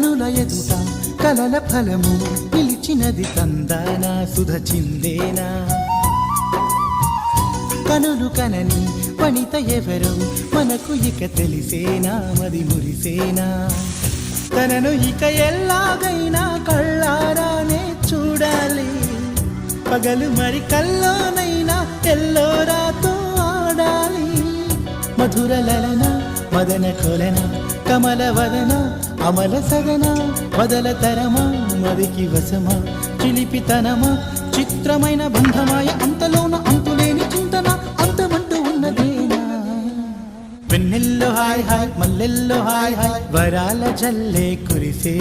కనుల ఎదుట కలల ఫలము పిలిచినది తందానా సుధ చిందేనా? కనులు కనని వనిత ఎవరు మనకు ఇక తెలిసేనా? మది మురిసేనా? తనను ఇక ఎల్లాగైనా కళ్ళారానే చూడాలి పగలు మరి కల్లోనైనా ఎల్లోరాతో ఆడాలి. మధుర లలన మదన కొలన కమల వదన అమల సదన వదల తరమా మదికి వశమా చిలిపితనమా చిత్రమైన బంధమాయ అంతలోన అంతులేని చింతన అంతమంటూ ఉన్నదేనా? వెన్నెల్లో హాయ్ హాయ్ మల్లెల్లో హాయ్ హాయ్ వరాల జల్లే కురిసే